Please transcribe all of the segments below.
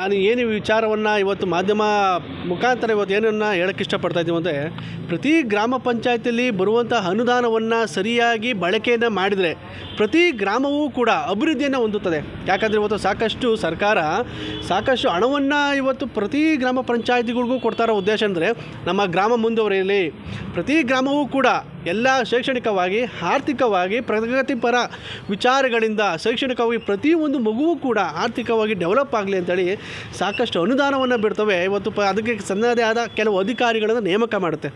ನಾನು ಏನು ವಿಚಾರವನ್ನು ಇವತ್ತು ಮಾಧ್ಯಮ ಮುಖಾಂತರ ಇವತ್ತು ಏನನ್ನು ಹೇಳಕ್ಕೆ ಇಷ್ಟಪಡ್ತಾ ಇದ್ದೀವಿ ಅಂದರೆ, ಪ್ರತಿ ಗ್ರಾಮ ಪಂಚಾಯತಿಯಲ್ಲಿ ಬರುವಂಥ ಅನುದಾನವನ್ನು ಸರಿಯಾಗಿ ಬಳಕೆಯನ್ನು ಮಾಡಿದರೆ ಪ್ರತಿ ಗ್ರಾಮವೂ ಕೂಡ ಅಭಿವೃದ್ಧಿಯನ್ನು ಹೊಂದುತ್ತದೆ. ಯಾಕಂದರೆ ಇವತ್ತು ಸಾಕಷ್ಟು ಸರ್ಕಾರ ಸಾಕಷ್ಟು ಹಣವನ್ನು ಇವತ್ತು ಪ್ರತಿ ಗ್ರಾಮ ಪಂಚಾಯತಿಗಳಿಗೂ ಕೊಡ್ತಾರೋ ಉದ್ದೇಶ ಅಂದರೆ, ನಮ್ಮ ಗ್ರಾಮ ಮುಂದುವರಿಯಲಿ. ಪ್ರತಿ ಗ್ರಾಮವೂ ಕೂಡ ಎಲ್ಲ ಶೈಕ್ಷಣಿಕವಾಗಿ, ಆರ್ಥಿಕವಾಗಿ ಪ್ರಗತಿಪರ ವಿಚಾರಗಳಿಂದ ಶೈಕ್ಷಣಿಕವಾಗಿ ಪ್ರತಿಯೊಂದು ಮಗುವೂ ಕೂಡ ಆರ್ಥಿಕವಾಗಿ ಡೆವಲಪ್ ಆಗಲಿ ಅಂತೇಳಿ ಸಾಕಷ್ಟು ಅನುದಾನವನ್ನು ಬಿಡ್ತವೆ. ಇವತ್ತು ಪ ಅದಕ್ಕೆ ಸನ್ನದೇ ಆದ ಕೆಲವು ಅಧಿಕಾರಿಗಳನ್ನು ನೇಮಕ ಮಾಡುತ್ತೆ.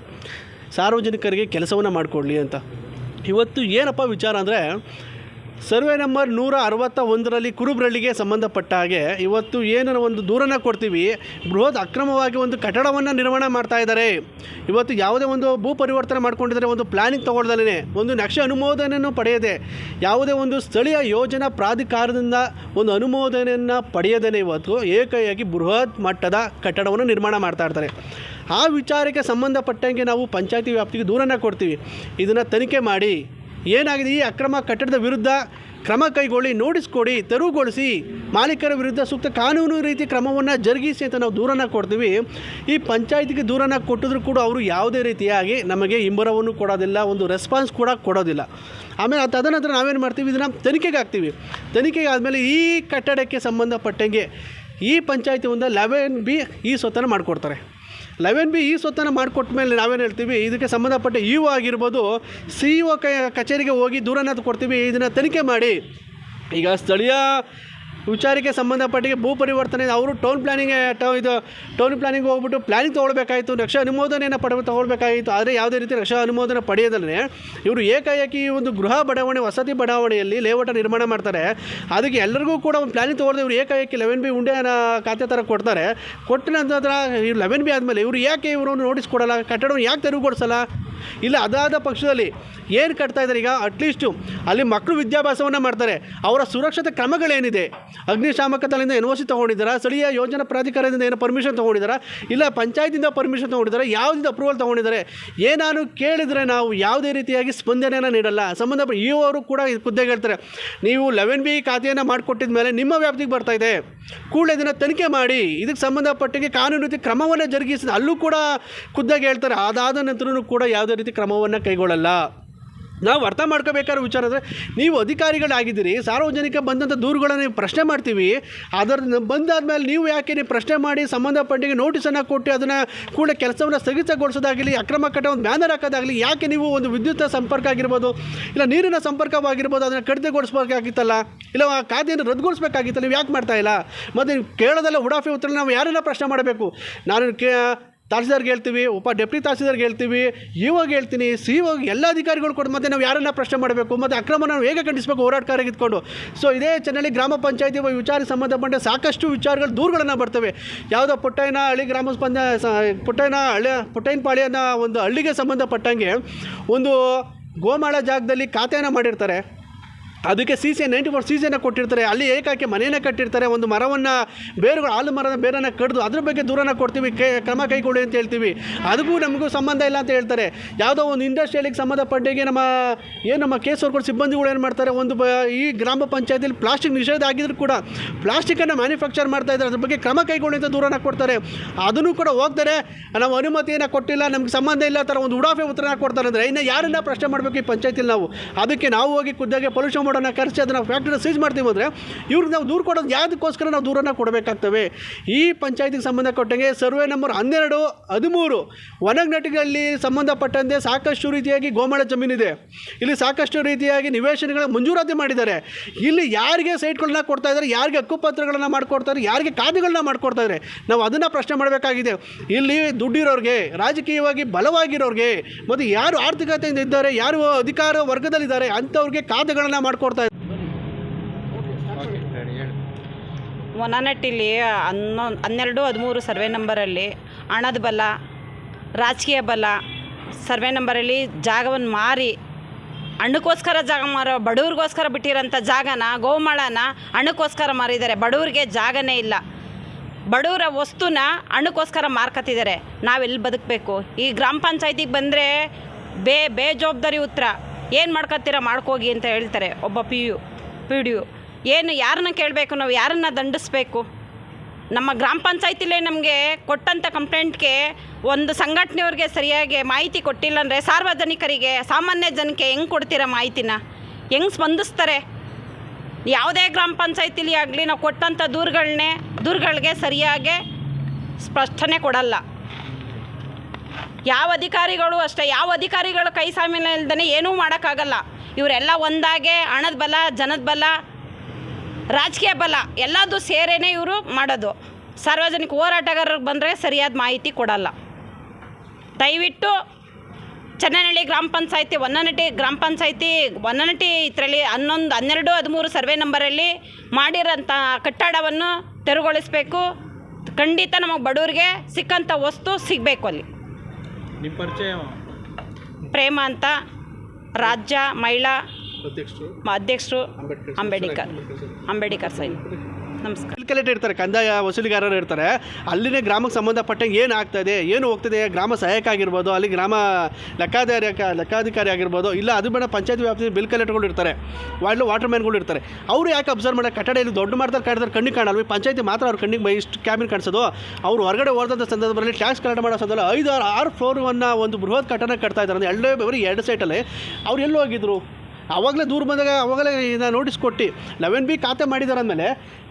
ಸಾರ್ವಜನಿಕರಿಗೆ ಕೆಲಸವನ್ನು ಮಾಡಿಕೊಡ್ಲಿ ಅಂತ. ಇವತ್ತು ಏನಪ್ಪ ವಿಚಾರ ಅಂದರೆ ಸರ್ವೆ ನಂಬರ್ ನೂರ ಅರವತ್ತ ಒಂದರಲ್ಲಿ ಕುರುಬ್ರಳ್ಳಿಗೆ ಸಂಬಂಧಪಟ್ಟ ಹಾಗೆ ಇವತ್ತು ಏನಾರ ಒಂದು ದೂರನ್ನು ಕೊಡ್ತೀವಿ. ಬೃಹತ್ ಅಕ್ರಮವಾಗಿ ಒಂದು ಕಟ್ಟಡವನ್ನು ನಿರ್ಮಾಣ ಮಾಡ್ತಾ ಇದ್ದಾರೆ. ಇವತ್ತು ಯಾವುದೇ ಒಂದು ಭೂ ಪರಿವರ್ತನೆ ಮಾಡ್ಕೊಂಡಿದ್ದಾರೆ ಒಂದು ಪ್ಲಾನಿಂಗ್ ತೊಗೊಳ್ದಲೇ ಒಂದು ನಕ್ಷೆ ಅನುಮೋದನೆಯನ್ನು ಪಡೆಯದೆ, ಯಾವುದೇ ಒಂದು ಸ್ಥಳೀಯ ಯೋಜನಾ ಪ್ರಾಧಿಕಾರದಿಂದ ಒಂದು ಅನುಮೋದನೆಯನ್ನು ಪಡೆಯದೇ ಇವತ್ತು ಏಕೈಯಾಗಿ ಬೃಹತ್ ಮಟ್ಟದ ಕಟ್ಟಡವನ್ನು ನಿರ್ಮಾಣ ಮಾಡ್ತಾ ಇರ್ತಾರೆ. ಆ ವಿಚಾರಕ್ಕೆ ಸಂಬಂಧಪಟ್ಟಂಗೆ ನಾವು ಪಂಚಾಯತಿ ವ್ಯಾಪ್ತಿಗೆ ದೂರನ್ನು ಕೊಡ್ತೀವಿ. ಇದನ್ನು ತನಿಖೆ ಮಾಡಿ. ಏನಾಗಿದೆ ಈ ಅಕ್ರಮ ಕಟ್ಟಡದ ವಿರುದ್ಧ ಕ್ರಮ ಕೈಗೊಳ್ಳಿ, ನೋಟಿಸ್ ಕೊಡಿ, ತೆರವುಗೊಳಿಸಿ. ಮಾಲೀಕರ ವಿರುದ್ಧ ಸೂಕ್ತ ಕಾನೂನು ರೀತಿ ಕ್ರಮವನ್ನು ಜರುಗಿಸಿ ಅಂತ ನಾವು ದೂರನ್ನು ಕೊಡ್ತೀವಿ. ಈ ಪಂಚಾಯತಿಗೆ ದೂರನ್ನು ಕೊಟ್ಟಿದ್ರು ಕೂಡ ಅವರು ಯಾವುದೇ ರೀತಿಯಾಗಿ ನಮಗೆ ಹಿಂಬರವನ್ನು ಕೊಡೋದಿಲ್ಲ, ಒಂದು ರೆಸ್ಪಾನ್ಸ್ ಕೂಡ ಕೊಡೋದಿಲ್ಲ. ಆಮೇಲೆ ತದನಂತರ ನಾವೇನು ಮಾಡ್ತೀವಿ? ಇದನ್ನು ತನಿಖೆಗೆ ಹಾಕ್ತೀವಿ. ತನಿಖೆಗೆ ಆದಮೇಲೆ ಈ ಕಟ್ಟಡಕ್ಕೆ ಸಂಬಂಧಪಟ್ಟಂಗೆ ಈ ಪಂಚಾಯತಿ ಒಂದು ಲೆವೆನ್ ಬಿ ಈ ಸ್ವತ್ತನ್ನು ಮಾಡಿಕೊಡ್ತಾರೆ. ಲೆವೆನ್ ಬಿ ಈ ಸ್ವತ್ತನ್ನು ಮಾಡಿಕೊಟ್ಟ ಮೇಲೆ ನಾವೇನು ಹೇಳ್ತೀವಿ, ಇದಕ್ಕೆ ಸಂಬಂಧಪಟ್ಟ ಇ ಒ ಆಗಿರ್ಬೋದು, ಸಿ ಇ ಒ ಕಚೇರಿಗೆ ಹೋಗಿ ದೂರನಾದ ಕೊಡ್ತೀವಿ, ಇದನ್ನು ತನಿಖೆ ಮಾಡಿ. ಈಗ ಸ್ಥಳೀಯ ವಿಚಾರಕ್ಕೆ ಸಂಬಂಧಪಟ್ಟಿಗೆ ಭೂ ಪರಿವರ್ತನೆ, ಅವರು ಟೌನ್ ಪ್ಲಾನಿಂಗ್ ಇದು ಟೌನ್ ಪ್ಲಾನಿಂಗ್ ಹೋಗ್ಬಿಟ್ಟು ಪ್ಲಾನಿಂಗ್ ತೊಗೊಳ್ಬೇಕಾಯಿತು. ನಕ್ಷೆ ಅನುಮೋದನೆಯನ್ನು ಪಡೆ ತೊಗೊಳ್ಬೇಕಾಗಿತ್ತು. ಆದರೆ ಯಾವುದೇ ರೀತಿ ನಕ್ಷೆ ಅನುಮೋದನೆ ಪಡೆಯೋದಲ್ಲೇ ಇವರು ಏಕಾಏಕಿ ಈ ಒಂದು ಗೃಹ ಬಡಾವಣೆ, ವಸತಿ ಬಡಾವಣೆಯಲ್ಲಿ ಲೇಔಟ ನಿರ್ಮಾಣ ಮಾಡ್ತಾರೆ. ಅದಕ್ಕೆ ಎಲ್ಲರಿಗೂ ಕೂಡ ಒಂದು ಪ್ಲಾನಿಂಗ್ ತೊಗೊಳ್ದೆ ಇವರು ಏಕಾಏಕಿ ಲೆವೆನ್ ಬಿ ಉಂಡೆನ ಖಾತೆ ಥರ ಕೊಡ್ತಾರೆ. ಕೊಟ್ಟ ನಂತರ ಲೆವೆನ್ ಬಿ ಆದಮೇಲೆ ಇವರು ಯಾಕೆ ಇವರು ನೋಟಿಸ್ ಕೊಡಲ್ಲ? ಕಟ್ಟಡವನ್ನು ಯಾಕೆ ತೆರವುಗೊಳಿಸಲ್ಲ? ಇಲ್ಲ, ಅದಾದ ಪಕ್ಷದಲ್ಲಿ ಏನು ಕಟ್ತಾ ಇದ್ದಾರೆ ಈಗ? ಅಟ್ಲೀಸ್ಟು ಅಲ್ಲಿ ಮಕ್ಕಳು ವಿದ್ಯಾಭ್ಯಾಸವನ್ನು ಮಾಡ್ತಾರೆ. ಅವರ ಸುರಕ್ಷತೆ ಕ್ರಮಗಳೇನಿದೆ? ಅಗ್ನಿಶಾಮಕ ತಲೆಯಿಂದ ಎನ್ ಒ ಸಿ ತೊಗೊಂಡಿದ್ದಾರಾ? ಸ್ಥಳೀಯ ಯೋಜನಾ ಪ್ರಾಧಿಕಾರದಿಂದ ಏನು ಪರ್ಮಿಷನ್ ತೊಗೊಂಡಿದ್ದಾರಾ? ಇಲ್ಲ ಪಂಚಾಯತಿಂದ ಪರ್ಮಿಷನ್ ತೊಗೊಂಡಿದ್ದಾರೆ? ಯಾವುದಿಂದ ಅಪ್ರೂವಲ್ ತೊಗೊಂಡಿದ್ದಾರೆ? ಏನಾನು ಕೇಳಿದರೆ ನಾವು ಯಾವುದೇ ರೀತಿಯಾಗಿ ಸ್ಪಂದನೆಯನ್ನು ನೀಡಲ್ಲ. ಸಂಬಂಧ ಇ ಅವರು ಕೂಡ ಖುದ್ದಾಗಿ ಹೇಳ್ತಾರೆ. ನೀವು ಲೆವೆನ್ ಬಿ ಖಾತೆಯನ್ನು ಮಾಡಿಕೊಟ್ಟಿದ ಮೇಲೆ ನಿಮ್ಮ ವ್ಯಾಪ್ತಿಗೆ ಬರ್ತಾ ಇದೆ. ಕೂಡಲೇ ಇದನ್ನು ತನಿಖೆ ಮಾಡಿ. ಇದಕ್ಕೆ ಸಂಬಂಧಪಟ್ಟಿಗೆ ಕಾನೂನು ರೀತಿ ಕ್ರಮವನ್ನು ಜರುಗಿಸಿದ ಅಲ್ಲೂ ಕೂಡ ಖುದ್ದಾಗಿ ಹೇಳ್ತಾರೆ. ಅದಾದ ನಂತರನೂ ಕೂಡ ಯಾವುದೇ ರೀತಿ ಕ್ರಮವನ್ನು ಕೈಗೊಳ್ಳಲ್ಲ. ನಾವು ಅರ್ಥ ಮಾಡ್ಕೋಬೇಕಾದ್ರೆ ವಿಚಾರ ಅಂದರೆ, ನೀವು ಅಧಿಕಾರಿಗಳಾಗಿದ್ದೀರಿ, ಸಾರ್ವಜನಿಕ ಬಂದಂಥ ದೂರುಗಳನ್ನು ನೀವು ಪ್ರಶ್ನೆ ಮಾಡ್ತೀವಿ ಅದರ ಬಂದಾದ್ಮೇಲೆ ನೀವು ಯಾಕೆ ನೀವು ಪ್ರಶ್ನೆ ಮಾಡಿ ಸಂಬಂಧಪಟ್ಟಿಗೆ ನೋಟಿಸನ್ನು ಕೊಟ್ಟು ಅದನ್ನು ಕೂಡ ಕೆಲಸವನ್ನು ಸ್ಥಗಿತಗೊಳಿಸೋದಾಗಲಿ, ಅಕ್ರಮ ಕಟ್ಟ ಒಂದು ಬ್ಯಾನರ್ ಹಾಕೋದಾಗಲಿ, ಯಾಕೆ ನೀವು ಒಂದು ವಿದ್ಯುತ್ ಸಂಪರ್ಕ ಆಗಿರ್ಬೋದು, ಇಲ್ಲ ನೀರಿನ ಸಂಪರ್ಕವಾಗಿರ್ಬೋದು ಅದನ್ನು ಕಡಿತಗೊಳಿಸ್ಬೇಕಾಗಿತ್ತಲ್ಲ, ಇಲ್ಲ ಆ ಖಾತೆಯನ್ನು ರದ್ದುಗೊಳಿಸ್ಬೇಕಾಗಿತ್ತಲ್ಲ, ನೀವು ಯಾಕೆ ಮಾಡ್ತಾ ಇಲ್ಲ? ಮತ್ತು ನೀವು ಕೇಳೋದಲ್ಲ ಉಡಾಫಿ ಉತ್ತರ ನಾವು ಯಾರನ್ನ ಪ್ರಶ್ನೆ ಮಾಡಬೇಕು? ನಾನು ಕೇ ತಹಸೀಲ್ದಾರ್ಗೆ ಹೇಳ್ತೀವಿ, ಉಪ ಡೆಪ್ಟಿ ತಹಸೀಲ್ದಾರ್ಗೆ ಹೇಳ್ತೀವಿ ಇವಾಗ ಹೇಳ್ತೀನಿ, ಸಿ ಇವಾಗ ಎಲ್ಲ ಅಧಿಕಾರಿಗಳು ಕೊಟ್ಟು ಮತ್ತೆ ನಾವು ಯಾರನ್ನ ಪ್ರಶ್ನೆ ಮಾಡಬೇಕು, ಮತ್ತು ಅಕ್ರಮ ನಾವು ಹೇಗೆ ಖಂಡಿಸಬೇಕು ಇದ್ಕೊಂಡು. ಸೊ ಇದೇ ಚೆನ್ನಲ್ಲಿ ಗ್ರಾಮ ಪಂಚಾಯತಿ ವಿಚಾರ ಸಂಬಂಧಪಟ್ಟ ಸಾಕಷ್ಟು ವಿಚಾರಗಳು ದೂರುಗಳನ್ನು ಬರ್ತವೆ. ಯಾವುದೋ ಪುಟ್ಟಯ್ಯನ ಹಳ್ಳಿ ಗ್ರಾಮ ಸ್ಪಂದ ಪುಟ್ಟಯ್ಯನ ಹಳ್ಳಿ ಪುಟ್ಟಯ್ಯನಪಾಳ್ಯ ಅನ್ನೋ ಒಂದು ಹಳ್ಳಿಗೆ ಸಂಬಂಧಪಟ್ಟಂಗೆ ಒಂದು ಗೋಮಾಳ ಜಾಗದಲ್ಲಿ ಖಾತೆಯನ್ನು ಮಾಡಿರ್ತಾರೆ. ಅದಕ್ಕೆ C C ninety four C ಸಿಯನ್ನು ಕೊಟ್ಟಿರ್ತಾರೆ. ಅಲ್ಲಿ ಏಕಾಕಿ ಮನೆಯನ್ನು ಕಟ್ಟಿರ್ತಾರೆ. ಒಂದು ಮರವನ್ನು, ಬೇರುಗಳು ಹಾಲು ಮರದ ಬೇರನ್ನು ಕಡಿದು ಅದ್ರ ಬಗ್ಗೆ ದೂರನ ಕೊಡ್ತೀವಿ. ಕೈ, ಕ್ರಮ ಕೈಗೊಳ್ಳಿ ಅಂತ ಹೇಳ್ತೀವಿ. ಅದಕ್ಕೂ ನಮಗೂ ಸಂಬಂಧ ಇಲ್ಲ ಅಂತ ಹೇಳ್ತಾರೆ. ಯಾವುದೋ ಒಂದು ಇಂಡಸ್ಟ್ರಿಯಲಿಗೆ ಸಂಬಂಧಪಟ್ಟಿಗೆ ನಮ್ಮ, ಏನು ನಮ್ಮ ಕೇಸ್ ವರ್ಕರ್ ಸಿಬ್ಬಂದಿಗಳು ಏನು ಮಾಡ್ತಾರೆ? ಒಂದು ಈ ಗ್ರಾಮ ಪಂಚಾಯತಿಲಿ ಪ್ಲಾಸ್ಟಿಕ್ ನಿಷೇಧ ಆಗಿದ್ರು ಕೂಡ ಪ್ಲಾಸ್ಟಿಕನ್ನು ಮ್ಯಾನುಫ್ಯಾಕ್ಚರ್ ಮಾಡ್ತಾ ಇದ್ದಾರೆ. ಅದ್ರ ಬಗ್ಗೆ ಕ್ರಮ ಕೈಗೊಳ್ಳಿ ಅಂತ ದೂರನ ಕೊಡ್ತಾರೆ. ಅದನ್ನು ಕೂಡ ಹೋಗ್ತಾರೆ. ನಾವು ಅನುಮತಿಯನ್ನು ಕೊಟ್ಟಿಲ್ಲ. ನಮ್ಗೆ ಸಂಬಂಧ ಇಲ್ಲ ಥರ ಒಂದು ಉಡಾಫೆ ಉತ್ತರನ ಕೊಡ್ತಾರೆ ಅಂದರೆ ಇನ್ನು ಯಾರನ್ನ ಪ್ರಶ್ನೆ ಮಾಡಬೇಕು ಈ ಪಂಚಾಯತಿಲಿ ನಾವು? ಅದಕ್ಕೆ ನಾವು ಹೋಗಿ ಖುದ್ದಾಗೆ ಪೊಲ್ಯೂಷನ್ ಮಾಡೋಣ ಖರ್ಚು ಅದನ್ನು ಫ್ಯಾಕ್ಟ್ರಿನ ಸೀಜ್ ಮಾಡ್ತೀವಿ ಅಂದರೆ ಇವ್ರಿಗೆ ನಾವು ದೂರು ಕೊಡೋದು ಯಾವುದಕ್ಕೋಸ್ಕರ ನಾವು ದೂರನ್ನು ಕೊಡಬೇಕಾಗ್ತವೆ. ಈ ಪಂಚಾಯತಿಗೆ ಸಂಬಂಧಪಟ್ಟಂಗೆ ಸರ್ವೆ ನಂಬರ್ ಹನ್ನೆರಡು, ಹದಿಮೂರು ಒಣಗ್ನಟಿಗಳಲ್ಲಿ ಸಂಬಂಧಪಟ್ಟಂತೆ ಸಾಕಷ್ಟು ರೀತಿಯಾಗಿ ಗೋಮಾಳ ಜಮೀನಿದೆ. ಇಲ್ಲಿ ಸಾಕಷ್ಟು ರೀತಿಯಾಗಿ ನಿವೇಶನಗಳ ಮಂಜೂರಾತಿ ಮಾಡಿದ್ದಾರೆ. ಇಲ್ಲಿ ಯಾರಿಗೆ ಸೈಟ್ಗಳನ್ನ ಕೊಡ್ತಾ ಇದ್ದಾರೆ, ಯಾರಿಗೆ ಹಕ್ಕುಪತ್ರಗಳನ್ನು ಮಾಡಿಕೊಡ್ತಾರೆ ಯಾರಿಗೆ ಖಾತೆಗಳನ್ನ ಮಾಡ್ಕೊಡ್ತಾ ಇದ್ದಾರೆ, ನಾವು ಅದನ್ನು ಪ್ರಶ್ನೆ ಮಾಡಬೇಕಾಗಿದೆ. ಇಲ್ಲಿ ದುಡ್ಡಿರೋರಿಗೆ, ರಾಜಕೀಯವಾಗಿ ಬಲವಾಗಿರೋರಿಗೆ, ಮತ್ತು ಯಾರು ಆರ್ಥಿಕತೆಯಿಂದ ಇದ್ದಾರೆ, ಯಾರು ಅಧಿಕಾರ ವರ್ಗದಲ್ಲಿದ್ದಾರೆ, ಅಂಥವ್ರಿಗೆ ಖಾತೆಗಳನ್ನು ಮಾಡಿಕೊಡ್ತಾ ಇದ್ದಾರೆ ಇಲ್ಲಿ ಹನ್ನೊಂದು ಹನ್ನೆರಡು ಹದಿಮೂರು ಸರ್ವೆ ನಂಬರಲ್ಲಿ ಹಣದ ಬಲ ರಾಜಕೀಯ ಬಲ ಸರ್ವೆ ನಂಬರಲ್ಲಿ ಜಾಗವನ್ನು ಮಾರಿ ಹಣ್ಣಕ್ಕೋಸ್ಕರ ಜಾಗ ಮಾರೋ ಬಡವ್ರಿಗೋಸ್ಕರ ಬಿಟ್ಟಿರೋಂಥ ಜಾಗನ ಗೋಮಾಳನ ಹಣ್ಣಕ್ಕೋಸ್ಕರ ಮಾರಿದ್ದಾರೆ. ಬಡವ್ರಿಗೆ ಜಾಗನೇ ಇಲ್ಲ. ಬಡವರ ವಸ್ತುನ ಹಣ್ಣಕ್ಕೋಸ್ಕರ ಮಾರ್ಕತ್ತಿದ್ದಾರೆ. ನಾವೆಲ್ಲಿ ಬದುಕಬೇಕು? ಈ ಗ್ರಾಮ ಪಂಚಾಯತಿಗೆ ಬಂದರೆ ಬೇ ಬೇಜವಾಬ್ದಾರಿ ಉತ್ತರ ಏನು ಮಾಡ್ಕೊತೀರ ಮಾಡ್ಕೋಗಿ ಅಂತ ಹೇಳ್ತಾರೆ ಒಬ್ಬ P U P D U ಏನು, ಯಾರನ್ನ ಕೇಳಬೇಕು ನಾವು? ಯಾರನ್ನ ದಂಡಿಸ್ಬೇಕು? ನಮ್ಮ ಗ್ರಾಮ ಪಂಚಾಯತಿಲೇ ನಮಗೆ ಕೊಟ್ಟಂಥ ಕಂಪ್ಲೇಂಟ್ಗೆ ಒಂದು ಸಂಘಟನೆಯವ್ರಿಗೆ ಸರಿಯಾಗಿ ಮಾಹಿತಿ ಕೊಟ್ಟಿಲ್ಲ ಅಂದರೆ ಸಾರ್ವಜನಿಕರಿಗೆ, ಸಾಮಾನ್ಯ ಜನಕ್ಕೆ ಹೆಂಗೆ ಕೊಡ್ತೀರ ಮಾಹಿತಿನ? ಹೆಂಗೆ ಸ್ಪಂದಿಸ್ತಾರೆ? ಯಾವುದೇ ಗ್ರಾಮ ಪಂಚಾಯತಿಲಿ ಆಗಲಿ ನಾವು ಕೊಟ್ಟಂಥ ದೂರುಗಳನ್ನೇ ದೂರುಗಳಿಗೆ ಸರಿಯಾಗಿ ಸ್ಪಷ್ಟನೆ ಕೊಡಲ್ಲ. ಯಾವ ಅಧಿಕಾರಿಗಳು ಅಷ್ಟೇ, ಯಾವ ಅಧಿಕಾರಿಗಳು ಕೈ ಸಾಮಿನ ಇಲ್ದೇ ಏನೂ ಮಾಡೋಕ್ಕಾಗಲ್ಲ. ಇವರೆಲ್ಲ ಒಂದಾಗೆ ಹಣದ ಬಲ, ಜನದ ಬಲ, ರಾಜಕೀಯ ಬಲ ಎಲ್ಲದೂ ಸೇರೇನೆ ಇವರು ಮಾಡೋದು. ಸಾರ್ವಜನಿಕ ಹೋರಾಟಗಾರರಿಗೆ ಬಂದರೆ ಸರಿಯಾದ ಮಾಹಿತಿ ಕೊಡಲ್ಲ. ದಯವಿಟ್ಟು ಚನ್ನನಹಳ್ಳಿ ಗ್ರಾಮ ಪಂಚಾಯತಿ ಒನ್ನನಟಿ ಗ್ರಾಮ ಪಂಚಾಯತಿ ಒನ್ನನಟಿ ಇದರಲ್ಲಿ ಹನ್ನೊಂದು, ಹನ್ನೆರಡು, ಹದಿಮೂರು ಸರ್ವೆ ನಂಬರಲ್ಲಿ ಮಾಡಿರೋಂಥ ಕಟ್ಟಡವನ್ನು ತೆರವುಗೊಳಿಸಬೇಕು. ಖಂಡಿತ ನಮಗೆ ಬಡವರಿಗೆ ಸಿಕ್ಕಂಥ ವಸ್ತು ಸಿಗಬೇಕು ಅಲ್ಲಿ. ನಿಮ್ಮ ಪರಿಚಯ? ಪ್ರೇಮ ಅಂತ ರಾಜ್ಯ ಮಹಿಳಾ ಅಧ್ಯಕ್ಷರು? ಅಧ್ಯಕ್ಷರು ಅಂಬೇಡ್ಕರ್ ಅಂಬೇಡ್ಕರ್. ಅಂಬೇಡ್ಕರ್ ಸೈನ್ ನಮಸ್ಕಾರ. ಬಿಲ್ ಕಲೆಕ್ಟರ್ ಇರ್ತಾರೆ, ಕಂದಾಯ ವಸೂಲಿಗಾರರು ಇರ್ತಾರೆ. ಅಲ್ಲಿನೇ ಗ್ರಾಮಕ್ಕೆ ಸಂಬಂಧಪಟ್ಟಂಗೆ ಏನು ಆಗ್ತಾ ಏನು ಹೋಗ್ತಿದೆ, ಗ್ರಾಮ ಸಹಾಯಕ ಆಗಿರ್ಬೋದು, ಅಲ್ಲಿ ಗ್ರಾಮ ಲೆಕ್ಕಾಧಾರಿ ಲೆಕ್ಕಾಧಿಕಾರಿ ಆಗಿರ್ಬೋದು, ಇಲ್ಲ ಅದು ಬೇಡ, ಪಂಚಾಯತ್ ವ್ಯಾಪ್ತಿ ಬಿಲ್ ಕಲೆಕ್ಟರ್ಗಳು ಇರ್ತಾರೆ ವಾಟರ್ ಮ್ಯಾನ್ಗಳು ಇರ್ತಾರೆ. ಅವರು ಯಾಕೆ ಅಬ್ಸರ್ವ್ ಮಾಡೋ ಕಟ್ಟಡ ಇಲ್ಲಿ ದೊಡ್ಡ ಮಾಡ್ತಾರೆ ಕಟ್ಟಿದ್ರೆ ಕಣ್ಣಿಗೆ ಕಾಣಲ್ವಿ ಪಂಚಾಯತಿ ಮಾತ್ರ ಅವ್ರ ಕಣ್ಣಿಗೆ ಇಷ್ಟು ಕ್ಯಾಬಿನ್ ಕಾಣಿಸೋದು. ಅವ್ರು ಹೊರಗಡೆ ಹೋದಂಥ ಸಂದರ್ಭದಲ್ಲಿ ಟ್ಯಾಕ್ಸ್ ಕಲೆಕ್ಟ್ ಮಾಡೋ ಸಂದರ್ಭ ಐದು ಆರು ಆರು ಒಂದು ಬೃಹತ್ ಕಟ್ಟಡ ಕಟ್ತಾ ಇದ್ದಾರೆ. ಎರಡೇ ಬರೀ ಎರಡು ಸೈಟಲ್ಲಿ ಅವ್ರು ಎಲ್ಲೋಗಿದ್ರು ಆವಾಗಲೇ ದೂರ ಬಂದಾಗ ಆವಾಗಲೇ ಇದನ್ನ ನೋಟಿಸ್ ಕೊಟ್ಟು. ಲೆವೆನ್ ಬಿ ಖಾತೆ ಮಾಡಿದಾರೆ ಅಂದಮೇಲೆ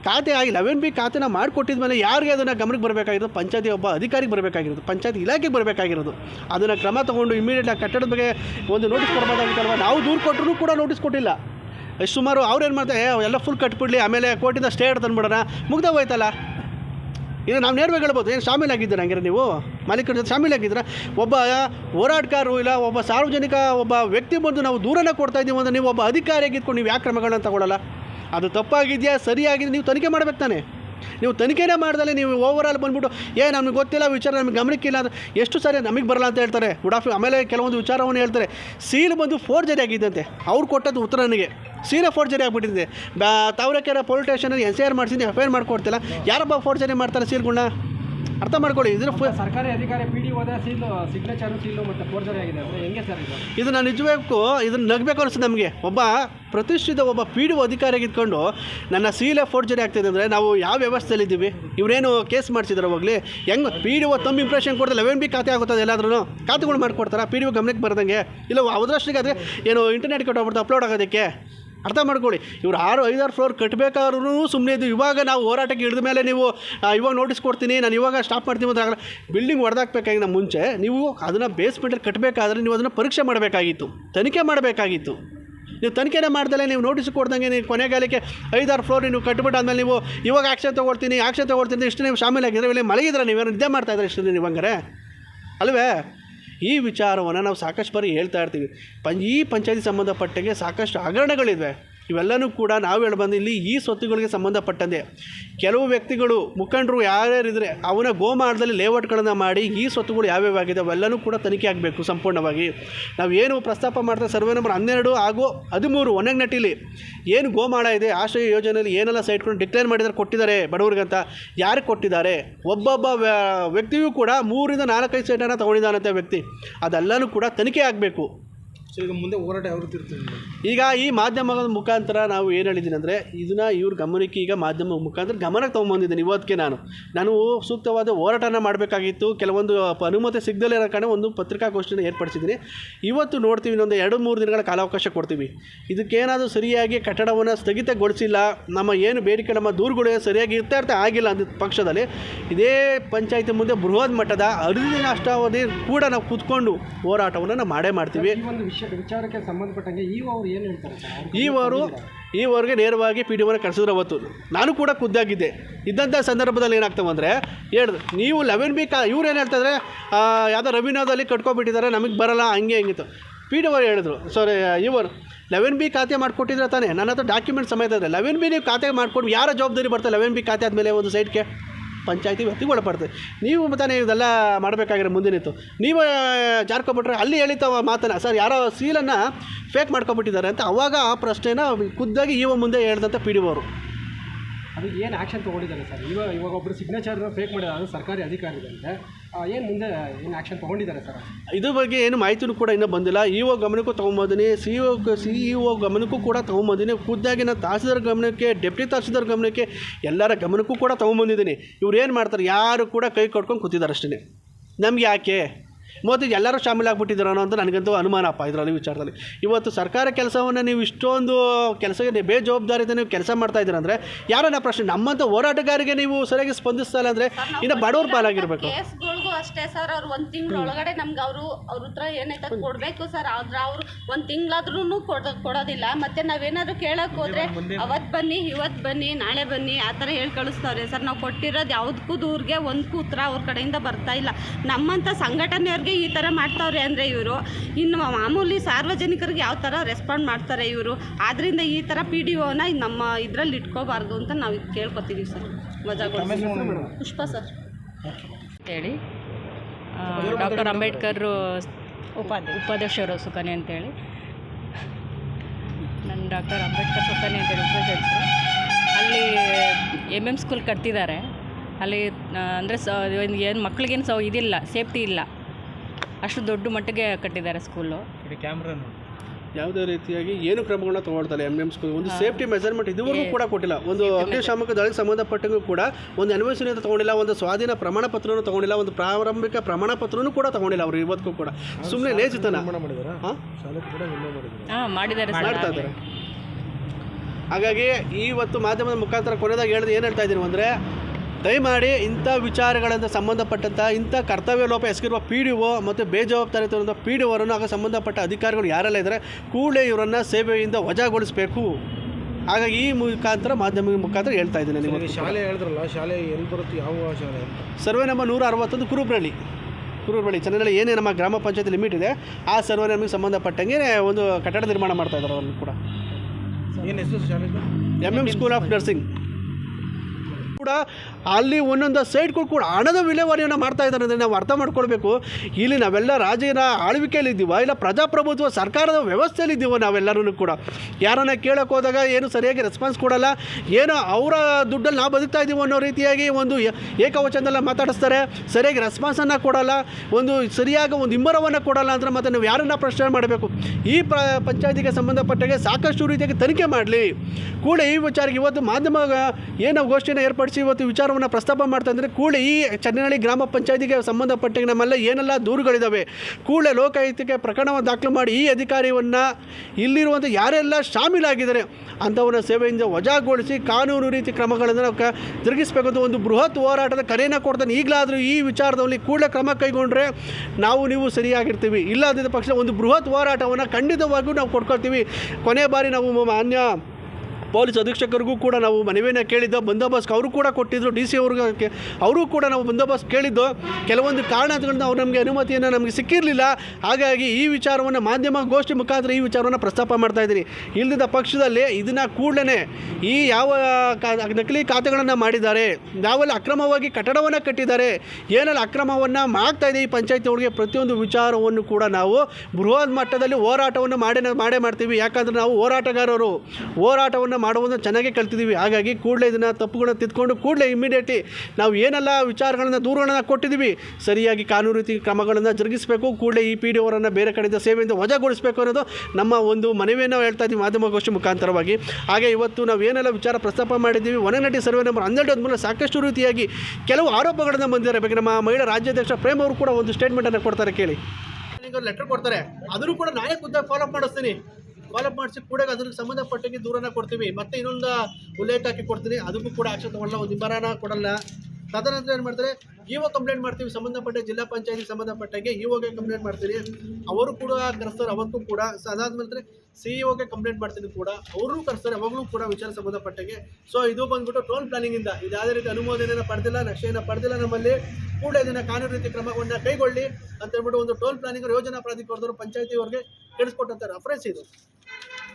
ಖಾತೆ ಆಗಿ ಲೆವೆನ್ ಬಿ ಖಾತೆನ ಮಾಡಿಕೊಟ್ಟಿದ್ಮೇಲೆ ಯಾರಿಗೆ ಅದನ್ನು ಗಮನಕ್ಕೆ ಬರಬೇಕಾಗಿರೋದು? ಪಂಚಾಯತಿ ಒಬ್ಬ ಅಧಿಕಾರಿಗೆ ಬರಬೇಕಾಗಿರೋದು. ಪಂಚಾಯತ್ ಇಲಾಖೆಗೆ ಬರಬೇಕಾಗಿರೋದು. ಅದನ್ನು ಕ್ರಮ ತೊಗೊಂಡು ಇಮಿಡಿಯೇಟ್ ಆಗಿ ಕಟ್ಟಡದ ಬಗ್ಗೆ ಒಂದು ನೋಟಿಸ್ ಕೊಡ್ಬೋದಾಗಿತ್ತಲ್ವ? ನಾವು ದೂರು ಕೊಟ್ಟರು ಕೂಡ ನೋಟಿಸ್ ಕೊಟ್ಟಿಲ್ಲ. ಎಷ್ಟು ಸುಮಾರು ಅವ್ರೇನು ಮಾಡ್ತಾರೆ? "ಏ, ಎಲ್ಲ ಫುಲ್ ಕಟ್ಬಿಡ್ಲಿ ಆಮೇಲೆ ಕೋರ್ಟಿಂದ ಸ್ಟೇ ತಂದುಬಿಡೋಣ ಮುಗ್ದ ಹೋಯ್ತಲ್ಲ ಇದು ನಾವು ನೇರವಾಗಿ ಹೇಳ್ಬೋದು ಏನು ಶಾಮೀಲಾಗಿದ್ದೀರ ಹಂಗಿರ ನೀವು? ಮಾಲೀಕರ ಜೊತೆ ಶಾಮೀಲಾಗಿದ್ದೀರ ಒಬ್ಬ ಹೋರಾಟಗಾರರು ಇಲ್ಲ ಒಬ್ಬ ಸಾರ್ವಜನಿಕ ಒಬ್ಬ ವ್ಯಕ್ತಿ ಬಂದು ನಾವು ದೂರನ ಕೊಡ್ತಾ ಇದ್ದೀವಿ ಅಂದರೆ ನೀವು ಒಬ್ಬ ಅಧಿಕಾರಿಯಾಗಿ ಇದ್ಕೊಂಡು ನೀವು ಯಾಕೆ ಕ್ರಮಗಳನ್ನ ತಗೊಳ್ಳಲ್ಲ ಅದು ತಪ್ಪಾಗಿದೆಯಾ ಸರಿಯಾಗಿದೆ ನೀವು ತನಿಖೆ ಮಾಡ್ಬೇಕು ತಾನೆ. ನೀವು ತನಿಖೆನೇ ಮಾಡ್ದಲ್ಲಿ ನೀವು ಓವರಾಲ್ ಬಂದ್ಬಿಟ್ಟು, ಏ, ನಮಗೆ ಗೊತ್ತಿಲ್ಲ, ವಿಚಾರ ನಮಗೆ ಗಮನಕ್ಕಿಲ್ಲ ಅಂತ. ಎಷ್ಟು ಸಾರಿ ನಮಗೆ ಬರಲ್ಲ ಅಂತ ಹೇಳ್ತಾರೆ. ಗುಡ್ ಆಫ್ ಆಮೇಲೆ ಕೆಲವೊಂದು ವಿಚಾರವನ್ನು ಹೇಳ್ತಾರೆ. ಸೀಲ್ ಬಂದು ಫೋರ್ಜರಿ ಆಗಿದ್ದಂತೆ. ಅವ್ರು ಕೊಟ್ಟದ್ದು ಉತ್ತರ ನನಗೆ. ಸೀರೆ ಫೋರ್ಜರಿ ಆಗಿಬಿಟ್ಟಿದೆ. ಬಾ ತಾವರೆಕೆರೆ ಪೊಲೀಸ್ ಸ್ಟೇಷನಲ್ಲಿ ಎನ್ ಸಿ ಆರ್ ಮಾಡಿಸಿದ್ದು ಎಫ್ ಐ ಆರ್ ಮಾಡ್ಕೊಡ್ತಿಲ್ಲ. ಯಾರೊಬ್ಬ ಫೋರ್ಜರಿ ಮಾಡ್ತಾರೆ ಸೀಲ್ಗಳನ್ನ ಅರ್ಥ ಮಾಡ್ಕೊಳ್ಳಿ ಇದ್ರ ಸರ್ಕಾರಿ ಅಧಿಕಾರಿ ಪಿ ಡಿ ಹೋದ ಸೀಲು ಸಿಗ್ನೇಚರು ಸೀಲು ಮತ್ತು ಫೋರ್ಜರಿ ಆಗಿದೆ. ಅಂದರೆ ಹೆಂಗೆ ಸರ್ ಇದು? ನಾನು ನಿಜಬೇಕು ಇದನ್ನು ನಗಬೇಕು ಅನಿಸ್ತು ನಮಗೆ. ಒಬ್ಬ ಪ್ರತಿಷ್ಠಿತ ಒಬ್ಬ ಪಿ ಡಿ ಅಧಿಕಾರಿಯಾಗಿ ಇದ್ಕೊಂಡು ನನ್ನ ಸೀಲೆ ಫೋರ್ಜರಿ ಆಗ್ತಿದೆ ಅಂದರೆ ನಾವು ಯಾವ ವ್ಯವಸ್ಥೆಯಲ್ಲಿ ಇದ್ದೀವಿ? ಇವರೇನು ಕೇಸ್ ಮಾಡಿಸಿದ್ರು ಅವಾಗಲಿ ಹೆಂಗೆ ಪಿ ಡಿ ಒ ತಮ್ಮ ಇಂಪ್ರೆಷನ್ ಕೊಡ್ತಾರೆ ಲೆವೆನ್ ಬಿ ಖಾತೆ ಆಗುತ್ತದೆ ಎಲ್ಲಾದ್ರೂ ಖಾತೆಗಳು ಮಾಡ್ಕೊಡ್ತಾರಾ? ಪಿ ಡಿ ಒ ಗಮನಕ್ಕೆ ಬರ್ದಂಗೆ? ಇಲ್ಲ ಅವದ್ರಷ್ಟಿಗೆ ಆದರೆ ಏನು ಇಂಟರ್ನೆಟ್ ಕೊಟ್ಟೋಗ್ಬಿಡ್ತು ಅಪ್ಲೋಡ್ ಆಗೋದಕ್ಕೆ? ಅರ್ಥ ಮಾಡ್ಕೊಳ್ಳಿ. ಇವ್ರು ಆರು, ಐದಾರು ಫ್ಲೋರ್ ಕಟ್ಟಬೇಕಾದ್ರೂ ಸುಮ್ಮನೆ ಇದು ಇವಾಗ ನಾವು ಹೋರಾಟಕ್ಕೆ ಹಿಡಿದ ಮೇಲೆ ನೀವು ಇವಾಗ ನೋಟಿಸ್ ಕೊಡ್ತೀನಿ, ನಾನು ಇವಾಗ ಸ್ಟಾಪ್ ಮಾಡ್ತೀನಿ ಅಂತ ಬಿಲ್ಡಿಂಗ್ ಹೊಡೆದಾಕ್ಬೇಕಾಗಿನ ಮುಂಚೆ ನೀವು ಅದನ್ನು ಬೇಸ್ಮೆಂಟಲ್ಲಿ ಕಟ್ಟಬೇಕಾದ್ರೆ ನೀವು ಅದನ್ನು ಪರೀಕ್ಷೆ ಮಾಡಬೇಕಾಗಿತ್ತು. ತನಿಖೆ ಮಾಡಬೇಕಾಗಿತ್ತು. ನೀವು ತನಿಖೆನೇ ಮಾಡ್ದಲೇ ನೀವು ನೋಟಿಸ್ ಕೊಡ್ದಂಗೆ ನೀವು ಕೊನೆಗಾಲಕ್ಕೆ ಐದಾರು ಫ್ಲೋರ್ ನೀವು ಕಟ್ಬಿಟ್ಟು ಆದಮೇಲೆ ನೀವು ಇವಾಗ ಆಕ್ಷನ್ ತೊಗೊಳ್ತೀನಿ ಆಕ್ಷನ್ ತೊಗೊಳ್ತೀನಿ ಇಷ್ಟು ನೀವು ಶಾಮೀಲಾಗಿದ್ರೆ ಇಲ್ಲಿ ಮಲಗಿದ್ರೆ ನೀವೇನು ನಿದ್ದೆ ಮಾಡ್ತಾಯಿದ್ರೆ ಇಷ್ಟು ನೀವು ಹಂಗಾರೆ? ಅಲ್ವೇ? ಈ ವಿಚಾರವನ್ನು ನಾವು ಸಾಕಷ್ಟು ಬಾರಿ ಹೇಳ್ತಾ ಇರ್ತೀವಿ. ಪಂ ಈ ಪಂಚಾಯತಿ ಸಂಬಂಧಪಟ್ಟಂಗೆ ಸಾಕಷ್ಟು ಹಗರಣಗಳಿವೆ ಇವೆಲ್ಲನೂ ಕೂಡ ನಾವು ಹೇಳ್ಬಂದು ಇಲ್ಲಿ ಈ ಸ್ವತ್ತುಗಳಿಗೆ ಸಂಬಂಧಪಟ್ಟಂತೆ ಕೆಲವು ವ್ಯಕ್ತಿಗಳು ಮುಖಂಡರು ಯಾರ್ಯಾರಿದ್ರೆ ಅವನ ಗೋಮಾಳದಲ್ಲಿ ಲೇಔಟ್ಗಳನ್ನು ಮಾಡಿ ಈ ಸ್ವತ್ತುಗಳು ಯಾವ್ಯಾವ ಆಗಿದೆ ಕೂಡ ತನಿಖೆ ಆಗಬೇಕು ಸಂಪೂರ್ಣವಾಗಿ. ನಾವು ಏನು ಪ್ರಸ್ತಾಪ ಮಾಡ್ತಾ ಸರ್ವೆ ನಂಬರ್ ಹನ್ನೆರಡು ಹಾಗೂ ಹದಿಮೂರು ಒಣಗ್ನಟ್ಟಿಲಿ ಏನು ಗೋಮಾಳ ಇದೆ, ಆಶ್ರಯ ಯೋಜನೆಯಲ್ಲಿ ಏನೆಲ್ಲ ಸೈಟ್ಗಳು ಡಿಕ್ಲೇರ್ ಮಾಡಿದರೆ ಕೊಟ್ಟಿದ್ದಾರೆ ಬಡವರಿಗಂತ ಯಾರಿಗೆ ಕೊಟ್ಟಿದ್ದಾರೆ? ಒಬ್ಬೊಬ್ಬ ವ್ಯಕ್ತಿಯೂ ಕೂಡ ಮೂರಿಂದ ನಾಲ್ಕೈದು ಸೈಟನ್ನು ತೊಗೊಂಡಿದ್ದಾನಂತೆ ವ್ಯಕ್ತಿ. ಅದೆಲ್ಲನೂ ಕೂಡ ತನಿಖೆ ಆಗಬೇಕು. ಸೊ ಈಗ ಮುಂದೆ ಹೋರಾಟ ಯಾವ ರೀತಿ ಇರ್ತದೆ ಈಗ ಈ ಮಾಧ್ಯಮಗಳ ಮುಖಾಂತರ ನಾವು ಏನು ಹೇಳಿದ್ದೀನಿ ಅಂದರೆ ಇದನ್ನ ಇವ್ರ ಗಮನಕ್ಕೆ ಈಗ ಮಾಧ್ಯಮ ಮುಖಾಂತರ ಗಮನಕ್ಕೆ ತೊಗೊಂಬಂದಿದ್ದೀನಿ ಇವತ್ತಿಗೆ ನಾನು. ನಾನು ಸೂಕ್ತವಾದ ಹೋರಾಟನ ಮಾಡಬೇಕಾಗಿತ್ತು. ಕೆಲವೊಂದು ಅನುಮತಿ ಸಿಗದಲ್ಲೇ ಇರೋ ಕಾರಣ ಒಂದು ಪತ್ರಿಕಾಗೋಷ್ಠಿನ ಏರ್ಪಡಿಸಿದ್ದೀನಿ ಇವತ್ತು ನೋಡ್ತೀವಿ ಇನ್ನೊಂದು ಎರಡು ಮೂರು ದಿನಗಳ ಕಾಲಾವಕಾಶ ಕೊಡ್ತೀವಿ. ಇದಕ್ಕೇನಾದರೂ ಸರಿಯಾಗಿ ಕಟ್ಟಡವನ್ನು ಸ್ಥಗಿತಗೊಳಿಸಿಲ್ಲ ನಮ್ಮ ಏನು ಬೇಡಿಕೆ ನಮ್ಮ ದೂರುಗಳು ಸರಿಯಾಗಿ ಇರ್ತಾ ಇರ್ತಾ ಆಗಿಲ್ಲ ಅಂದ ಪಕ್ಷದಲ್ಲಿ ಇದೇ ಪಂಚಾಯತಿ ಮುಂದೆ ಬೃಹತ್ ಮಟ್ಟದ ದಿನ ಅಷ್ಟಾವಧಿ ಕೂಡ ನಾವು ಕೂತ್ಕೊಂಡು ಹೋರಾಟವನ್ನು ನಾವು ಮಾಡೇ ಮಾಡ್ತೀವಿ. ಒಂದು ವಿಷಯ ವಿಚಾರಕ್ಕೆ ಸಂಬಂಧಪಟ್ಟಂಗೆ ಈ ಅವರು ಏನು ಹೇಳ್ತಾರೆ ಸರ್? ಅವರು ಈವರು ಈವರೆಗೆ ನೇರವಾಗಿ ಪಿ ಡಿ ಒನ ಕಳಿಸಿದ್ರು ಅವತ್ತು. ನಾನು ಕೂಡ ಖುದ್ದಾಗಿದ್ದೆ. ಇದ್ದಂಥ ಸಂದರ್ಭದಲ್ಲಿ ಏನಾಗ್ತವೆ ಅಂದರೆ ಹೇಳಿದ್ರು ನೀವು ಲೆವೆನ್ ಬಿ ಕಾ ಇವ್ರು ಏನು ಹೇಳ್ತಾರೆ ಯಾವುದೋ ರವೀನಾದಲ್ಲಿ ಕಟ್ಕೊಬಿಟ್ಟಿದ್ದಾರೆ ನಮಗೆ ಬರಲ್ಲ ಹಂಗೆ ಹಿಂಗಿತ್ತು ಪಿ ಡಿ ಓರ್ ಹೇಳಿದ್ರು ಸಾರಿ ಇವರು ಲೆವೆನ್ ಬಿ ಖಾತೆ ಮಾಡಿಕೊಟ್ಟಿದ್ರೆ ತಾನೇ? ನನ್ನ ಹತ್ರ ಡಾಕ್ಯುಮೆಂಟ್ ಸಮೇತ ಇದೆ. ಲೆವೆನ್ ಬಿ ನೀವು ಖಾತೆ ಮಾಡ್ಕೊಂಡು ಯಾರ ಜವಾಬ್ದಾರಿ ಬರ್ತಾರೆ ಲೆವೆನ್ ಬಿ ಖಾತೆ ಆದಮೇಲೆ ಒಂದು ಸೈಟ್ಗೆ? ಪಂಚಾಯತಿ ವ್ಯಕ್ತಿಗೆ ಒಳಪಡ್ತದೆ. ನೀವು ತಾನೇ ಇದೆಲ್ಲ ಮಾಡಬೇಕಾಗಿರೋ ಮುಂದಿನಿತ್ತು. ನೀವು ಜಾರ್ಕೊಬಿಟ್ರೆ ಅಲ್ಲಿ ಹೇಳಿತಾವ ಮಾತನ್ನ, ಸರ್, ಯಾರೋ ಸೀಲನ್ನು ಫೇಕ್ ಮಾಡ್ಕೊಬಿಟ್ಟಿದ್ದಾರೆ ಅಂತ ಅವಾಗ ಆ ಪ್ರಶ್ನೆನ ಖುದ್ದಾಗಿ ಇವ ಮುಂದೆ ಹೇಳ್ದಂಥ ಪಿ ಡಿ ಅವರು. ಅದು ಏನು ಆ್ಯಕ್ಷನ್ ತೊಗೊಂಡಿದ್ದಾರೆ ಸರ್? ಇವಾಗ ಇವಾಗ ಒಬ್ಬರು ಸಿಗ್ನೇಚರ್ ಫೇಕ್ ಮಾಡಿದ್ದಾರೆ ಅದು ಸರ್ಕಾರಿ ಅಧಿಕಾರಿ ಇದೆ ಏನು ಮುಂದೆ ಏನು ಆ್ಯಕ್ಷನ್ ತೊಗೊಂಡಿದ್ದಾರೆ ಸರ್ ಇದ್ರ ಬಗ್ಗೆ ಏನು ಮಾಹಿತಿನೂ ಕೂಡ ಇನ್ನೂ ಬಂದಿಲ್ಲ. ಇ ಒ ಗಮನಕ್ಕೂ ತೊಗೊಂಬಂದಿನಿ. C O C E O ಗಮನಕ್ಕೂ ಕೂಡ ತೊಗೊಂಬಂದಿನಿ. ಖುದ್ದಾಗಿ ನಾನು ತಹಸೀಲ್ದಾರ್ ಗಮನಕ್ಕೆ ಡೆಪ್ಟಿ ತಹಸೀಲ್ದಾರ್ ಗಮನಕ್ಕೆ ಎಲ್ಲರ ಗಮನಕ್ಕೂ ಕೂಡ ತೊಗೊಂಬಂದಿದ್ದೀನಿ ಇವ್ರು ಏನು ಮಾಡ್ತಾರೆ? ಯಾರು ಕೂಡ ಕೈ ಕಟ್ಕೊಂಡು ಕೂತಿದ್ದಾರೆ ಅಷ್ಟೇ ನಮ್ಗೆ ಯಾಕೆ? ಮತ್ತು ಎಲ್ಲರೂ ಶಾಮೀಲಾಗ್ಬಿಟ್ಟಿದ್ದಾರೋ ಅಂತ ನನಗಂತೂ ಅನುಮಾನಪ್ಪ ಇದರಲ್ಲಿ ವಿಚಾರದಲ್ಲಿ. ಇವತ್ತು ಸರ್ಕಾರ ಕೆಲಸವನ್ನು ನೀವು ಇಷ್ಟೊಂದು ಕೆಲಸಕ್ಕೆ ಬೇಜವಾಬ್ದಾರಿಯಿಂದ ನೀವು ಕೆಲಸ ಮಾಡ್ತಾ ಇದ್ದೀರ ಅಂದರೆ ಯಾರನ್ನ ಪ್ರಶ್ನೆ ನಮ್ಮಂಥ ಹೋರಾಟಗಾರಿಗೆ ನೀವು ಸರಿಯಾಗಿ ಸ್ಪಂದಿಸ್ತಾ ಇಲ್ಲ ಅಂದರೆ ಇನ್ನು ಬಡವ್ರ ಪಾಲಾಗಿರಬೇಕು. ಅಷ್ಟೇ ಸರ್ ಅವ್ರು ಒಂದು ತಿಂಗಳ ಒಳಗಡೆ ನಮ್ಗೆ ಅವರು ಅವ್ರ ಹತ್ರ ಏನೈತೆ ಅದ್ ಕೊಡಬೇಕು ಸರ್. ಆದ್ರೆ ಅವರು ಒಂದು ತಿಂಗಳಾದ್ರೂ ಕೊಡ ಕೊಡೋದಿಲ್ಲ. ಮತ್ತೆ ನಾವೇನಾದ್ರು ಕೇಳಕ್ಕೆ ಹೋದ್ರೆ ಅವತ್ತು ಬನ್ನಿ ಇವತ್ತು ಬನ್ನಿ ನಾಳೆ ಬನ್ನಿ ಆ ಥರ ಹೇಳಿ ಕಳಿಸ್ತಾವ್ರೆ ಸರ್. ನಾವು ಕೊಟ್ಟಿರೋದು ಯಾವುದಕ್ಕೂ ದೂರಿಗೆ ಒಂದಕ್ಕೂ ಉತ್ತರ ಅವ್ರ ಕಡೆಯಿಂದ ಬರ್ತಾ ಇಲ್ಲ. ನಮ್ಮಂಥ ಸಂಘಟನೆಯವ್ರಿಗೆ ಈ ಥರ ಮಾಡ್ತಾವ್ರೆ ಅಂದರೆ ಇವರು ಇನ್ನು ಮಾಮೂಲಿ ಸಾರ್ವಜನಿಕರಿಗೆ ಯಾವ ಥರ ರೆಸ್ಪಾಂಡ್ ಮಾಡ್ತಾರೆ ಇವರು ಆದ್ದರಿಂದ ಈ ಥರ ಪಿ ಡಿ ಒನ ನಮ್ಮ ಇದರಲ್ಲಿ ಇಟ್ಕೋಬಾರ್ದು ಅಂತ ನಾವು ಕೇಳ್ಕೊತೀವಿ ಸರ್. ಮಜಾ ಪುಷ್ಪ ಸರ್. ಅಂತೇಳಿ ಡಾಕ್ಟರ್ ಅಂಬೇಡ್ಕರ್ ಉಪಾಧ್ಯ ಉಪಾಧ್ಯಕ್ಷರು ಸುಕನಿ ಅಂತೇಳಿ. ನನ್ನ ಡಾಕ್ಟರ್ ಅಂಬೇಡ್ಕರ್ ಸುಕನ್ಯಾ ಅಂತೇಳಿ ಉಪಾಧ್ಯಕ್ಷರು. ಅಲ್ಲಿ ಎಂ ಎಂ ಸ್ಕೂಲ್ ಕಟ್ತಿದ್ದಾರೆ. ಅಲ್ಲಿ ಅಂದರೆ ಸ ಏನು ಮಕ್ಕಳಿಗೇನು ಸೌ ಇದಿಲ್ಲ ಸೇಫ್ಟಿ ಇಲ್ಲ. ಅಷ್ಟು ದೊಡ್ಡ ಮಟ್ಟಿಗೆ ಕಟ್ಟಿದ್ದಾರೆ ಸ್ಕೂಲು. ಯಾವುದೇ ರೀತಿಯಾಗಿ ಏನು ಕ್ರಮಗಳನ್ನ ತಗೊಳ್ತಾರೆ ಎಂ ಎಂ ಸ್ಕೂಲ್ ಒಂದು ಸೇಫ್ಟಿ ಮೆಜರ್ಮೆಂಟ್ ಇದುವರೆಗೂ ಕೂಡ ಕೊಟ್ಟಿಲ್ಲ. ಒಂದು ಅಗ್ನಿಶಾಮಕ ದಾಳಿಗೆ ಸಂಬಂಧಪಟ್ಟಂಗೂ ಕೂಡ ಒಂದು ಅನ್ವೇಷಣೆ ಅಂತ ತಗೊಂಡಿಲ್ಲ ಒಂದು ಸ್ವಾಧೀನ ಪ್ರಮಾಣ ಪತ್ರನೂ ತಗೊಂಡಿಲ್ಲ ಒಂದು ಪ್ರಾರಂಭಿಕ ಪ್ರಮಾಣ ಪತ್ರನೂ ಕೂಡ ತಗೊಂಡಿಲ್ಲ ಅವರು ಇವತ್ತಿಗೂ ಕೂಡ. ಸುಮ್ಮನೆ ನೇಜಿತನ ಮಾಡ್ತಾ ಇದ್ದಾರೆ. ಹಾಗಾಗಿ ಇವತ್ತು ಮಾಧ್ಯಮದ ಮುಖಾಂತರ ಕೊನೆದಾಗ ಹೇಳಿದ ಏನು ಹೇಳ್ತಾ ಇದ್ದೀನಿ ಅಂದರೆ ದಯಮಾಡಿ ಇಂಥ ವಿಚಾರಗಳಿಂದ ಸಂಬಂಧಪಟ್ಟಂಥ ಇಂಥ ಕರ್ತವ್ಯ ಲೋಪ ಎಸಗಿರುವ ಪಿ ಡಿ ಒ ಮತ್ತು ಬೇಜವಾಬ್ದಾರಿತವಂಥ ಪಿ ಡಿ ಒರನ್ನು ಹಾಗೂ ಸಂಬಂಧಪಟ್ಟ ಅಧಿಕಾರಿಗಳು ಯಾರೆಲ್ಲ ಇದ್ದಾರೆ ಕೂಡಲೇ ಇವರನ್ನು ಸೇವೆಯಿಂದ ವಜಾಗೊಳಿಸಬೇಕು. ಹಾಗಾಗಿ ಈ ಮುಖಾಂತರ ಮಾಧ್ಯಮ ಮುಖಾಂತರ ಹೇಳ್ತಾ ಇದ್ದೀನಿ ನಿಮಗೆ. ಶಾಲೆ ಹೇಳಿದ್ರಲ್ಲ ಶಾಲೆ ಎಲ್ಲಿ ಬರುತ್ತೆ ಯಾವ ಶಾಲೆ ಸರ್ವೆ ನಂಬರ್ ನೂರ ಅರವತ್ತೊಂದು ಕುರುಬ್ರಳ್ಳಿ ಕುರುಬ್ರಳ್ಳಿ ಚೆನ್ನೈನಲ್ಲಿ ಏನೇ ನಮ್ಮ ಗ್ರಾಮ ಪಂಚಾಯತ್ ಲಿಮಿಟ್ ಇದೆ ಆ ಸರ್ವೆ ನಮಗೆ ಸಂಬಂಧಪಟ್ಟಂಗೆ ಒಂದು ಕಟ್ಟಡ ನಿರ್ಮಾಣ ಮಾಡ್ತಾ ಇದ್ದಾರೆ ಅವರನ್ನು ಕೂಡ. ಏನು ಹೆಸರು ಶಾಲೆ M M school of nursing ಕೂಡ ಅಲ್ಲಿ ಒಂದೊಂದು ಸೈಟ್ಗಳು ಕೂಡ ಹಣದ ವಿಲೇವಾರಿಯನ್ನು ಮಾಡ್ತಾ ಇದ್ದಾರೆ ಅಂದರೆ ನಾವು ಅರ್ಥ ಮಾಡ್ಕೊಳ್ಬೇಕು. ಇಲ್ಲಿ ನಾವೆಲ್ಲ ರಾಜ್ಯನ ಆಳ್ವಿಕೆಯಲ್ಲಿದ್ದೀವೋ, ಇಲ್ಲ ಪ್ರಜಾಪ್ರಭುತ್ವ ಸರ್ಕಾರದ ವ್ಯವಸ್ಥೆಯಲ್ಲಿದ್ದೀವೋ ನಾವೆಲ್ಲರೂ ಕೂಡ. ಯಾರನ್ನ ಕೇಳೋಕೆ ಹೋದಾಗ ಏನು ಸರಿಯಾಗಿ ರೆಸ್ಪಾನ್ಸ್ ಕೊಡಲ್ಲ, ಏನೋ ಅವರ ದುಡ್ಡಲ್ಲಿ ನಾವು ಬದುಕ್ತಾ ಇದ್ದೀವಿ ಅನ್ನೋ ರೀತಿಯಾಗಿ ಒಂದು ಏಕವಚನದಲ್ಲ ಮಾತಾಡಿಸ್ತಾರೆ. ಸರಿಯಾಗಿ ರೆಸ್ಪಾನ್ಸನ್ನು ಕೊಡಲ್ಲ, ಒಂದು ಸರಿಯಾಗಿ ಒಂದು ಹಿಂಬರವನ್ನು ಕೊಡಲ್ಲ ಅಂದರೆ ಮತ್ತೆ ನಾವು ಯಾರನ್ನ ಪ್ರಶ್ನೆ ಮಾಡಬೇಕು? ಈ ಪ್ರ, ಪಂಚಾಯತಿಗೆ ಸಂಬಂಧಪಟ್ಟಾಗೆ ಸಾಕಷ್ಟು ರೀತಿಯಾಗಿ ತನಿಖೆ ಮಾಡಲಿ. ಕೂಡ ಈ ವಿಚಾರಕ್ಕೆ ಇವತ್ತು ಮಾಧ್ಯಮ ಏನೋ ಗೋಷ್ಠಿಯನ್ನು ಏರ್ಪಡಿಸಿ ಇವತ್ತು ವಿಚಾರವನ್ನು ಪ್ರಸ್ತಾಪ ಮಾಡ್ತಾ ಇದ್ದಾರೆ. ಕೂಡಲೇ ಈ ಚನ್ನಹಳ್ಳಿ ಗ್ರಾಮ ಪಂಚಾಯತಿಗೆ ಸಂಬಂಧಪಟ್ಟಿಗೆ ನಮ್ಮೆಲ್ಲ ಏನೆಲ್ಲ ದೂರುಗಳಿದ್ದಾವೆ ಕೂಡಲೇ ಲೋಕಾಯುಕ್ತಕ್ಕೆ ಪ್ರಕರಣವನ್ನು ದಾಖಲು ಮಾಡಿ ಈ ಅಧಿಕಾರಿಯನ್ನು ಇಲ್ಲಿರುವಂಥ ಯಾರೆಲ್ಲ ಶಾಮೀಲಾಗಿದ್ದಾರೆ ಅಂಥವನ್ನ ಸೇವೆಯಿಂದ ವಜಾಗೊಳಿಸಿ ಕಾನೂನು ರೀತಿ ಕ್ರಮಗಳನ್ನು ನಾವು ಕ ಒಂದು ಬೃಹತ್ ಹೋರಾಟದ ಕರೆಯನ್ನು ಕೊಡ್ತಾನೆ. ಈಗಲಾದರೂ ಈ ವಿಚಾರದಲ್ಲಿ ಕೂಡಲೇ ಕ್ರಮ ಕೈಗೊಂಡ್ರೆ ನಾವು ನೀವು ಸರಿಯಾಗಿರ್ತೀವಿ. ಇಲ್ಲದಿದ್ದ ಪಕ್ಷ ಒಂದು ಬೃಹತ್ ಹೋರಾಟವನ್ನು ಖಂಡಿತವಾಗಿಯೂ ನಾವು ಕೊಡ್ಕೊಳ್ತೀವಿ. ಕೊನೆ ಬಾರಿ ನಾವು ಮಾನ್ಯ ಪೊಲೀಸ್ ಅಧೀಕ್ಷಕರಿಗೂ ಕೂಡ ನಾವು ಮನವಿಯನ್ನು ಕೇಳಿದ್ದು, ಬಂದೋಬಸ್ತ್ ಅವರು ಕೂಡ ಕೊಟ್ಟಿದ್ದರು ಡಿ ಸಿ ಅವ್ರಿಗೆ ಅವರು ಕೂಡ ನಾವು ಬಂದೋಬಸ್ತ್ ಕೇಳಿದ್ದು. ಕೆಲವೊಂದು ಕಾರಣಗಳಿಂದ ಅವ್ರು ನಮಗೆ ಅನುಮತಿಯನ್ನು ನಮಗೆ ಸಿಕ್ಕಿರಲಿಲ್ಲ. ಹಾಗಾಗಿ ಈ ವಿಚಾರವನ್ನು ಮಾಧ್ಯಮ ಗೋಷ್ಠಿ ಮುಖಾಂತರ ಈ ವಿಚಾರವನ್ನು ಪ್ರಸ್ತಾಪ ಮಾಡ್ತಾ ಇದ್ದೀನಿ. ಇಲ್ಲದ ಪಕ್ಷದಲ್ಲಿ ಇದನ್ನು ಕೂಡಲೇ ಈ ಯಾವ ನಕಲಿ ಖಾತೆಗಳನ್ನು ಮಾಡಿದ್ದಾರೆ ಯಾವೆಲ್ಲ ಅಕ್ರಮವಾಗಿ ಕಟ್ಟಡವನ್ನು ಕಟ್ಟಿದ್ದಾರೆ, ಏನೆಲ್ಲ ಅಕ್ರಮವನ್ನು ಮಾಡ್ತಾ ಇದೆ ಈ ಪಂಚಾಯತಿ ಒಳಗೆ ಪ್ರತಿಯೊಂದು ವಿಚಾರವನ್ನು ಕೂಡ ನಾವು ಬೃಹತ್ ಮಟ್ಟದಲ್ಲಿ ಹೋರಾಟವನ್ನು ಮಾಡೇ ಮಾಡೇ ಮಾಡ್ತೀವಿ. ಯಾಕಂದರೆ ನಾವು ಹೋರಾಟಗಾರರು. ಹೋರಾಟವನ್ನು ಮಾಡುವುದನ್ನು ಚೆನ್ನಾಗಿ ಕಲ್ತಿದ್ದೀವಿ. ಹಾಗಾಗಿ ಕೂಡಲೇ ಇದನ್ನು ತಪ್ಪುಗಳನ್ನ ತಿದ್ಕೊಂಡು ಕೂಡಲೇ ಇಮಿಡಿಯೇಟ್ಲಿ ನಾವು ಏನೆಲ್ಲ ವಿಚಾರಗಳನ್ನು ದೂರುಗಳನ್ನು ಕೊಟ್ಟಿದ್ದೀವಿ, ಸರಿಯಾಗಿ ಕಾನೂನು ರೀತಿ ಕ್ರಮಗಳನ್ನು ಜರುಗಿಸಬೇಕು, ಕೂಡಲೇ ಈ ಪಿ ಡಿ ಅವರನ್ನು ಬೇರೆ ಕಡೆಯಿಂದ ಸೇವೆಯಿಂದ ವಜಾಗೊಳಿಸಬೇಕು ಅನ್ನೋದು ನಮ್ಮ ಒಂದು ಮನವಿಯನ್ನು ಹೇಳ್ತಾ ಇದ್ದೀವಿ ಮಾಧ್ಯಮಗೋಷ್ಠಿ ಮುಖಾಂತರವಾಗಿ. ಹಾಗೆ ಇವತ್ತು ನಾವು ಏನೆಲ್ಲ ವಿಚಾರ ಪ್ರಸ್ತಾಪ ಮಾಡಿದ್ದೀವಿ ಒನಗಟ್ಟಿ ಸರ್ವೆ ನಂಬರ್ ಹನ್ನೆರಡು ಹದಿಮೂರು ಸಾಕಷ್ಟು ರೀತಿಯಾಗಿ ಕೆಲವು ಆರೋಪಗಳನ್ನು ಬಂದಿದ್ದಾರೆ ಬಗ್ಗೆ ನಮ್ಮ ಮಹಿಳಾ ರಾಜ್ಯಾಧ್ಯಕ್ಷ ಪ್ರೇಮ್ ಅವರು ಕೂಡ ಒಂದು ಸ್ಟೇಟ್ಮೆಂಟನ್ನು ಕೊಡ್ತಾರೆ ಕೇಳಿ. ಲೆಟರ್ ಕೊಡ್ತಾರೆ. ಅದನ್ನು ಕೂಡ ನಾನೇ ಖುದ್ದಾಗಿ ಫಾಲೋಅಪ್ ಮಾಡಿಸ್ತೀನಿ. ಫಾಲೋಅಪ್ ಮಾಡಿಸಿ ಕೂಡ ಅದ್ರ ಸಂಬಂಧಪಟ್ಟಂಗೆ ದೂರನ ಕೊಡ್ತೀವಿ. ಮತ್ತೆ ಇನ್ನೊಂದು ಉಲ್ಲೇಖ ಹಾಕಿ ಕೊಡ್ತೀನಿ. ಅದಕ್ಕೂ ಕೂಡ ಆಕ್ಷನ್ ತಗೊಳ್ಳಲ್ಲ ಒಂದು ಇಬ್ಬರನ ಕೊಡಲ್ಲ. ತದನಂತರ ಏನು ಮಾಡ್ತಾರೆ, ಇಒ ಕಂಪ್ಲೇಂಟ್ ಮಾಡ್ತೀವಿ. ಸಂಬಂಧಪಟ್ಟ ಜಿಲ್ಲಾ ಪಂಚಾಯತಿ ಸಂಬಂಧಪಟ್ಟಂಗೆ ಇಒಗೆ ಕಂಪ್ಲೇಂಟ್ ಮಾಡ್ತೀನಿ ಅವರು ಕೂಡ ಕರೆಸ್ತಾರೆ, ಅವತ್ತು ಕೂಡ. ಅದಾದ ಅದಾದ್ಮೇಲೆ ಸಿ ಇಒಗೆ ಕಂಪ್ಲೇಂಟ್ ಮಾಡ್ತೀನಿ ಕೂಡ. ಅವರು ಕರೆಸ್ತಾರೆ, ಅವಾಗಲೂ ಕೂಡ ವಿಚಾರ ಸಂಬಂಧಪಟ್ಟಂಗೆ. ಸೊ ಇದು ಬಂದ್ಬಿಟ್ಟು ಟೋಲ್ ಪ್ಲಾನಿಂಗಿಂದ ಇದು. ಯಾವುದೇ ರೀತಿ ಅನುಮೋದನೆಯನ್ನು ಪಡೆದಿಲ್ಲ ನಕ್ಷೆಯನ್ನು ಪಡೆದಿಲ್ಲ ನಮ್ಮಲ್ಲಿ. ಕೂಡ ಇದನ್ನು ಕಾನೂನು ರೀತಿ ಕ್ರಮವನ್ನು ಕೈಗೊಳ್ಳಿ ಅಂತ ಹೇಳ್ಬಿಟ್ಟು ಒಂದು ಟೋಲ್ ಪ್ಲಾನಿಂಗ್ ಯೋಜನಾ ಪ್ರಾಧಿಕಾರದವರು, ಪಂಚಾಯತಿಯವ್ರಿಗೆ ತಿಳಿಸ್ಕೊಟ್ಟಂಥ ರೆಫರೆನ್ಸ್ ಇದು.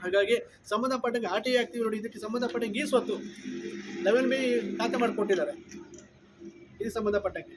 ಹಾಗಾಗಿ ಸಂಬಂಧಪಟ್ಟಂಗೆ ಆರ್ ಟಿ ಆಗ್ತೀವಿ ನೋಡಿ, ಇದಕ್ಕೆ ಸಂಬಂಧಪಟ್ಟಂಗೆ ಈ ಸ್ವತ್ತು ಲೆವೆಲ್ ಬಿ ಖಾತೆ ಮಾಡಿಕೊಟ್ಟಿದ್ದಾರೆ. ಇದಕ್ಕೆ ಸಂಬಂಧಪಟ್ಟಂಗೆ.